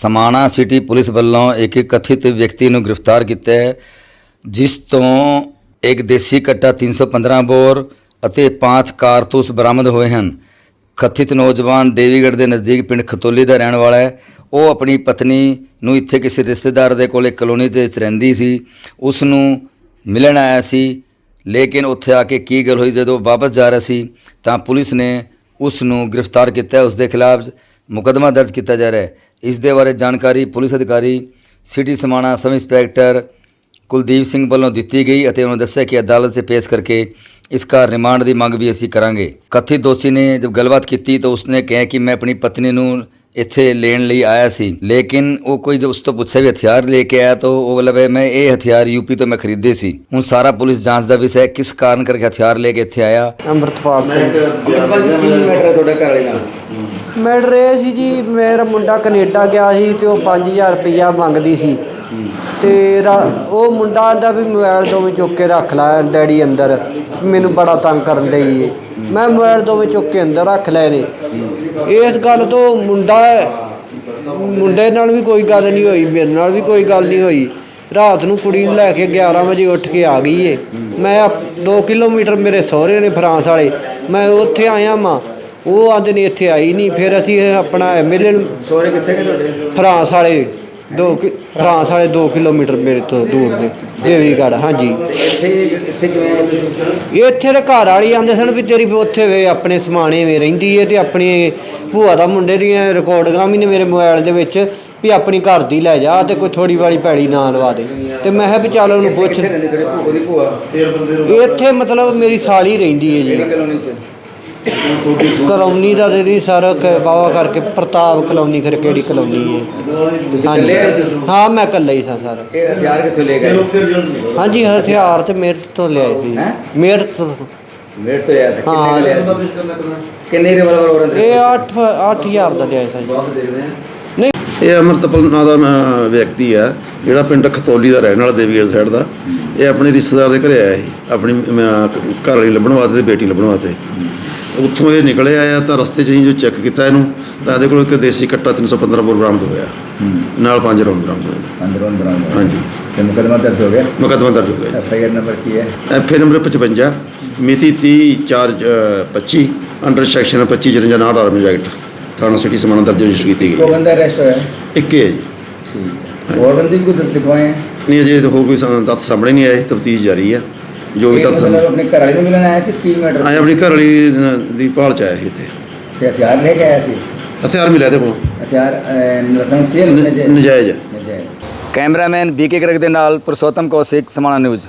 Samana city police ਵੱਲੋਂ ਇੱਕ ਕਥਿਤ ਵਿਅਕਤੀ ਨੂੰ ਗ੍ਰਿਫਤਾਰ ਕੀਤਾ ਹੈ, ਜਿਸ ਤੋਂ ਇੱਕ ਦੇਸੀ ਕੱਟਾ 315 ਬੋਰ ਅਤੇ 5 ਕਾਰਤੂਸ ਬਰਾਮਦ ਹੋਏ ਹਨ। ਕਥਿਤ ਨੌਜਵਾਨ ਦੇਵੀਗੜ੍ਹ ਦੇ ਨਜ਼ਦੀਕ ਪਿੰਡ ਖਤੋਲੀ ਦਾ ਰਹਿਣ ਵਾਲਾ ਹੈ। ਉਹ ਆਪਣੀ ਪਤਨੀ ਨੂੰ ਇੱਥੇ ਕਿਸੇ ਰਿਸ਼ਤੇਦਾਰ ਦੇ ਕੋਲੇ ਕਲੋਨੀ 'ਤੇ ਰਹਿੰਦੀ ਸੀ। ਉਸ ਨੂੰ ਮਿਲਣ ਆਇਆ ਸੀ, ਲੇਕਿਨ ਉੱਥੇ ਆ ਕੇ ਕੀ ਗੱਲ ਹੋਈ ਜਦੋਂ ਵਾਪਸ ਜਾ ਰਿਹਾ ਸੀ, ਤਾਂ ਪੁਲਿਸ ਨੇ ਉਸ ਨੂੰ ਗ੍ਰਿਫਤਾਰ ਕੀਤਾ ਉਸ ਦੇ ਖਿਲਾਫ ਮੁਕੱਦਮਾ ਦਰਜ ਕੀਤਾ ਜਾ ਰਿਹਾ ਹੈ। ਇਸ ਦੇ ਬਾਰੇ ਜਾਣਕਾਰੀ ਪੁਲਿਸ ਅਧਿਕਾਰੀ city Samana sub inspector Kuldeep Singh ਵੱਲੋਂ ਦਿੱਤੀ ਗਈ ਅਤੇ ਉਹਨਾਂ ਦੱਸਿਆ ਕਿ ਅਦਾਲਤ 'ਚ ਪੇਸ਼ ਕਰਕੇ ਇਸ ਦਾ ਰਿਮਾਂਡ ਦੀ ਮੰਗ ਵੀ ਅਸੀਂ ਕਰਾਂਗੇ। ਕਥਿਤ ਦੋਸ਼ੀ ਨੇ ਜਦ ਗੱਲਬਾਤ ਕੀਤੀ ਤਾਂ ਉਸਨੇ ਕਿਹਾ ਕਿ ਮੈਂ ਆਪਣੀ ਪਤਨੀ ਨੂੰ ਇੱਥੇ ਲੈਣ ਲਈ ਆਇਆ ਸੀ। ਲੇਕਿਨ ਉਹ ਕੋਈ ਜੋ ਉਸ ਤੋਂ ਪੁੱਛਿਆ ਵੀ ਹਥਿਆਰ ਲੈ ਕੇ ਆਇਆ ਤਾਂ ਉਹ ਬੋਲਾ ਵੀ ਮੈਂ ਇਹ ਹਥਿਆਰ ਯੂਪੀ ਤੋਂ ਮੈਂ ਖਰੀਦੇ ਸੀ। ਹੁਣ ਸਾਰਾ ਪੁਲਿਸ ਜਾਂਚ ਦਾ ਵਿਸ਼ਾ ਹੈ ਕਿਸ ਕਾਰਨ ਕਰਕੇ ਹਥਿਆਰ ਲੈ ਕੇ ਇੱਥੇ ਆਇਆ। ਅੰਮ੍ਰਿਤਪਾਲ ਸਿੰਘ। ਕੀ ਮੈਟਰ ਹੈ ਤੁਹਾਡੇ ਘਰ ਵਾਲੇ ਨਾਲ? ਮੈਟਰ ਇਹ ਸੀ ਜੀ, ਮੇਰਾ ਮੁੰਡਾ ਕੈਨੇਡਾ ਗਿਆ ਸੀ ਤੇ ਉਹ 5000 ਰੁਪਈਆ ਮੰਗਦੀ ਸੀ। ਤੇ ਰਾ- ਉਹ ਮੁੰਡਾ ਆਂਦਾ ਵੀ ਮੋਬਾਈਲ ਦੋਵੇਂ ਚੁੱਕ ਕੇ ਰੱਖ ਲੈ ਡੈਡੀ ਅੰਦਰ, ਮੈਨੂੰ ਬੜਾ ਤੰਗ ਕਰਨ ਲਈ ਏ। ਮੈਂ ਮੋਬਾਈਲ ਦੋਵੇਂ ਚੁੱਕ ਕੇ ਅੰਦਰ ਰੱਖ ਲਏ ਨੇ। ਇਸ ਗੱਲ ਤੋਂ ਮੁੰਡਾ ਮੁੰਡੇ ਨਾਲ ਵੀ ਕੋਈ ਗੱਲ ਨਹੀਂ ਹੋਈ, ਮੇਰੇ ਨਾਲ ਵੀ ਕੋਈ ਗੱਲ ਨਹੀਂ ਹੋਈ। ਰਾਤ ਨੂੰ ਕੁੜੀ ਨੂੰ ਲੈ ਕੇ 11 ਵਜੇ ਉੱਠ ਕੇ ਆ ਗਈ ਏ। ਮੈਂ 2 ਕਿਲੋਮੀਟਰ ਮੇਰੇ ਸਹੁਰੇ ਨੇ ਫਰਾਂਸ ਵਾਲੇ, ਮੈਂ ਉੱਥੇ ਆਇਆ ਮਾਂ ਉਹ ਆਂਦੇ ਨੇ ਇੱਥੇ ਆਈ ਨਹੀਂ ਫਿਰ ਅਸੀਂ ਇਹ ਆਪਣਾ ਐਮਐਲਏ ਨੂੰ ਸੋਰੇ ਕਿੱਥੇ ਗਏ ਤੁਹਾਡੇ? ਫਰਾਂਸ ਵਾਲੇ ਦੋ ਕਿ- ਫਰਾਂਸ ਵਾਲੇ 2 ਕਿਲੋਮੀਟਰ ਮੇਰੇ ਤੋਂ ਦੂਰ ਨੇ ਦੇਵੀਗੜ੍ਹ ਹਾਂਜੀ। ਇੱਥੇ ਇੱਥੇ ਕਿਵੇਂ ਆਏ ਤੁਸੀਂ? ਇੱਥੇ ਦੇ ਘਰ ਵਾਲੀ ਆਂਦੇ ਸਨ ਵੀ ਤੇਰੀ ਉੱਥੇ ਵੇ ਆਪਣੇ ਸਮਾਣੇ ਵੇ ਰਹਿੰਦੀ ਏ ਤੇ ਆਪਣੀ ਭੂਆ ਦਾ ਮੁੰਡੇ ਦੀਆਂ ਰਿਕਾਰਡਿੰਗਾਂ ਵੀ ਨੇ ਮੇਰੇ ਮੋਬਾਈਲ ਦੇ ਵਿੱਚ ਵੀ ਆਪਣੀ ਘਰ ਦੀ ਲੈ ਜਾ ਤੇ ਕੋਈ ਥੋੜੀ ਵਾਲੀ ਪੈੜੀ ਨਾ ਲਵਾ ਦੇ। ਤੇ ਮੈਂ ਕਿਹਾ ਵੀ ਚੱਲ ਉਹਨੂੰ ਪੁੱਛ। ਕਿੱਥੇ ਰਹਿੰਦੇ ਤੁਹਾਡੇ ਭੂਆ ਦੀ ਭੂਆ? ਇੱਥੇ ਮਤਲਬ ਮੇਰੀ ਸਾਲੀ ਰਹਿੰਦੀ ਏ ਜੀ। ਕਿਹੜੀ ਕਲੋਨੀ 'ਚ? ਕਲੋਨੀ ਦਾ ਦੇ ਨਹੀਂ ਸਾਰਾ ਬਾਵਾ ਕਰਕੇ ਪ੍ਰਤਾਪ ਕਲੋਨੀ ਫਿਰ ਕਿਹੜੀ ਕਲੋਨੀ ਹੈ? ਹਾਂਜੀ? ਹਾਂ ਮੈਂ ਇਕੱਲਾ ਹੀ ਸਾਂ ਸਾਰਾ। ਇਹ ਹਥਿਆਰ ਕਿੱਥੋਂ ਲੈ ਗਏ ਹਾਂਜੀ ਹਥਿਆਰ ਤੇ ਮੇਰੇ ਤੋਂ ਲਿਆਏ ਸੀ। ਹੈਂ? ਮੇਰੇ ਤੋਂ। ਮੇੜ ਤੋਂ ਆਇਆ ਤਾਂ ਹਾਂ। ਕਿੰਨੇ ਕੁ ਲਿਆ ਸੀ? ਕਿੰਨੇ? ਰਿਵਾਲਵਰ ਹੋਰ ਅੰਦਰ? ਇਹ 8 8000 ਦਾ ਨਹੀਂ। ਇਹ ਅਮਰਤਪਾਲ ਨਾਂ ਦਾ ਵਿਅਕਤੀ ਆ ਜਿਹੜਾ ਪਿੰਡ ਖਤੌਲੀ ਦਾ ਰਹਿਣ ਵਾਲਾ ਦੇਵੀਗੜ੍ਹ ਸਾਈਡ ਦਾ। ਇਹ ਆਪਣੇ ਰਿਸ਼ਤੇਦਾਰ ਦੇ ਘਰੇ ਆਇਆ ਸੀ। ਆਪਣੀ ਘਰ ਵਾਲੀ ਲੱਭਣ ਵਾਸਤੇ ਤੇ ਬੇਟੀ ਲੱਭਣ ਵਾਸਤੇ। ਉੱਥੋਂ ਇਹ ਨਿਕਲੇ ਆਇਆ ਤਾਂ ਰਸਤੇ 'ਚ ਅਸੀਂ ਜੋ ਚੈੱਕ ਕੀਤਾ ਇਹਨੂੰ ਤਾਂ ਇਹਦੇ ਕੋਲ ਇੱਕ ਦੇਸੀ ਕੱਟਾ 315 ਬੋਰ ਬਰਾਮਦ ਹੋਇਆ। ਨਾਲ ਪੰਜ ਰੌਂਦ ਬਰਾਮਦ ਹੋਏ ਨੇ। ਅੰਦਰੋਂ ਬਰਾਮਦ ਹਾਂਜੀ। ਤੇ ਮੁਕਦਮਾ ਦਰਜ ਹੋ ਗਿਆ? ਮੁਕੱਦਮਾ ਦਰਜ ਹੋ ਗਿਆ ਐਫਆਈਆਰ ਨੰਬਰ ਕੀ ਹੈ? ਐਫ ਏ ਨੰਬਰ 55 ਮਿਤੀ 30 4 25 ਅੰਡਰ ਸੈਕਸ਼ਨ 25 54 ਨਾਟ ਆਰਮੀ ਐਕਟ ਥਾਣਾ ਸਿਟੀ ਸਮਾਣਾ ਦਰਜ ਰਜਿਸਟਰ ਕੀਤੀ ਗਈ ਬੰਦਾ ਅਰੈਸਟ ਹੋਇਆ ਇੱਕ ਹੀ ਹੈ ਜੀ। ਠੀਕ ਹੋਰ ਬੰਦੇ ਕੁਝ ਦਿਖਵਾਏ ਹੈ ਨਹੀਂ ਅਜੇ ਹੋਰ ਕੋਈ ਤੱਥ ਸਾਹਮਣੇ ਨਹੀਂ ਆਏ ਤਫਤੀਸ਼ ਜਾਰੀ ਆ। ਜੋ ਵੀ ਇਹ ਮਤਲਬ ਸਾਹਮਣੇ ਆਪਣੇ ਘਰ ਵਾਲੇ ਨੂੰ ਮਿਲਣ ਆਇਆ ਸੀ ਕੀ ਮੈਟਰ ਆਏ ਆਪਣੀ ਘਰ ਵਾਲੀ ਦੀ ਭਾਲ ਚ ਆਇਆ ਸੀ ਇੱਥੇ। ਤੇ ਹਥਿਆਰ ਲੈ ਕੇ ਆਇਆ ਸੀ? ਹਥਿਆਰ ਮਿਲਿਆ ਤੇ ਕੋਲ। ਹਥਿਆਰ ਲਾਇਸੈਂਸੀ ਹੈ ਨਜਾਇਜ਼? ਕੈਮਰਾਮੈਨ ਬੀਕੇ ਗਰਗ ਦੇ ਨਾਲ ਪੁਰਸ਼ੋਤਮ ਕੌਸ਼ਿਕ ਸਮਾਣਾ ਨਿਊਜ਼।